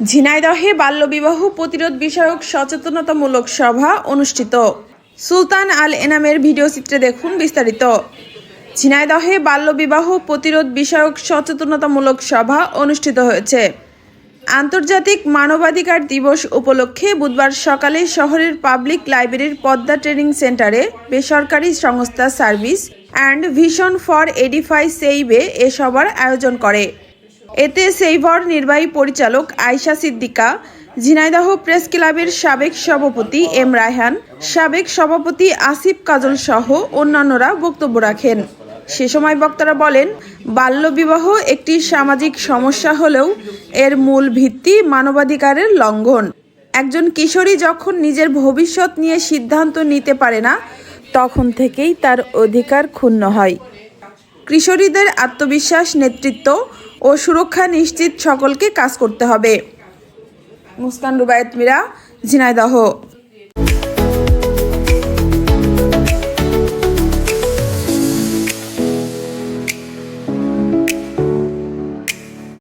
ঝিনাইদহে বাল্যবিবাহ প্রতিরোধ বিষয়ক সচেতনতামূলক সভা অনুষ্ঠিত। সুলতান আল এনামের ভিডিও চিত্রে দেখুন বিস্তারিত। ঝিনাইদহে বাল্যবিবাহ প্রতিরোধ বিষয়ক সচেতনতামূলক সভা অনুষ্ঠিত হয়েছে। আন্তর্জাতিক মানবাধিকার দিবস উপলক্ষে বুধবার সকালে শহরের পাবলিক লাইব্রেরির পদ্মা ট্রেনিং সেন্টারে বেসরকারি সংস্থা service and vision for edify সেইবে এ সভার আয়োজন করে। এতে সেইভর নির্বাহী পরিচালক আয়শা সিদ্দিকা, ঝিনাইদহ প্রেস ক্লাবের সাবেক সভাপতি এম রায়হান, সাবেক সভাপতি আসিফ কাজল সহ অন্যান্যরা বক্তব্য রাখেন। সে সময় বক্তারা বলেন, বাল্যবিবাহ একটি সামাজিক সমস্যা হলেও এর মূল ভিত্তি মানবাধিকারের লঙ্ঘন। একজন কিশোরী যখন নিজের ভবিষ্যৎ নিয়ে সিদ্ধান্ত নিতে পারে না, তখন থেকেই তার অধিকার ক্ষুণ্ণ হয়। কিশোরীদের আত্মবিশ্বাস, নেতৃত্ব ও সুরক্ষা নিশ্চিত সকলকে কাজ করতে হবে। মুস্কান রুবায়ত মিরা ঝিনাইদহ।